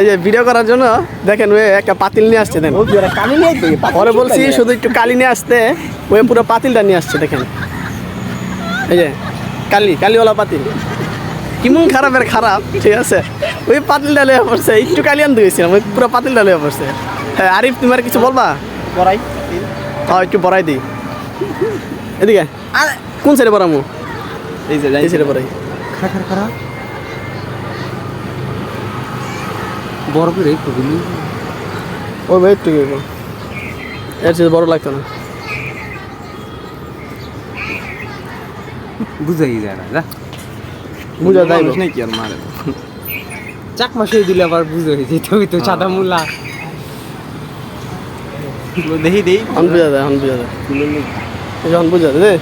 এই যে ভিডিও করার জন্য দেখেন ওই একটা পাতিল নিয়ে আসছে দেখেন। পরে বলছি শুধু একটু কালি নিয়ে আসতে ওই পুরো পাতিলটা নিয়ে আসছে দেখেন। এই যে কালি কালিওয়ালা পাতিল। কেমন খারাপের খারাপ ঠিক আছে? ওই পাতিলটা লয়ে পড়ছে একটু কালি আনতে গেছিলাম ওই পুরো পাতিলটা লয়ে পড়ছে। হ্যাঁ আরিফ তুমি আর কিছু বলবা? পড়াই হ্যাঁ একটু বড়াই দিই। এদিকে কোন সাইডে বড়ামু? এই যে এই সাইডে বড়াই। খারা খারা বড় করে কবিলি ওই ভাই গেবো এর চেয়ে বড় লাগতো না। বুঝাই যায় না যা। বুঝা যাই মানুষ নাকি আর মারে চাক মাসে দিলে আবার বুঝে হয়ে যেত ওই তো সাদা মূলা। দেখি দেই। হন বুঝা যায় হন বুঝা যায়। যখন বুঝা যায়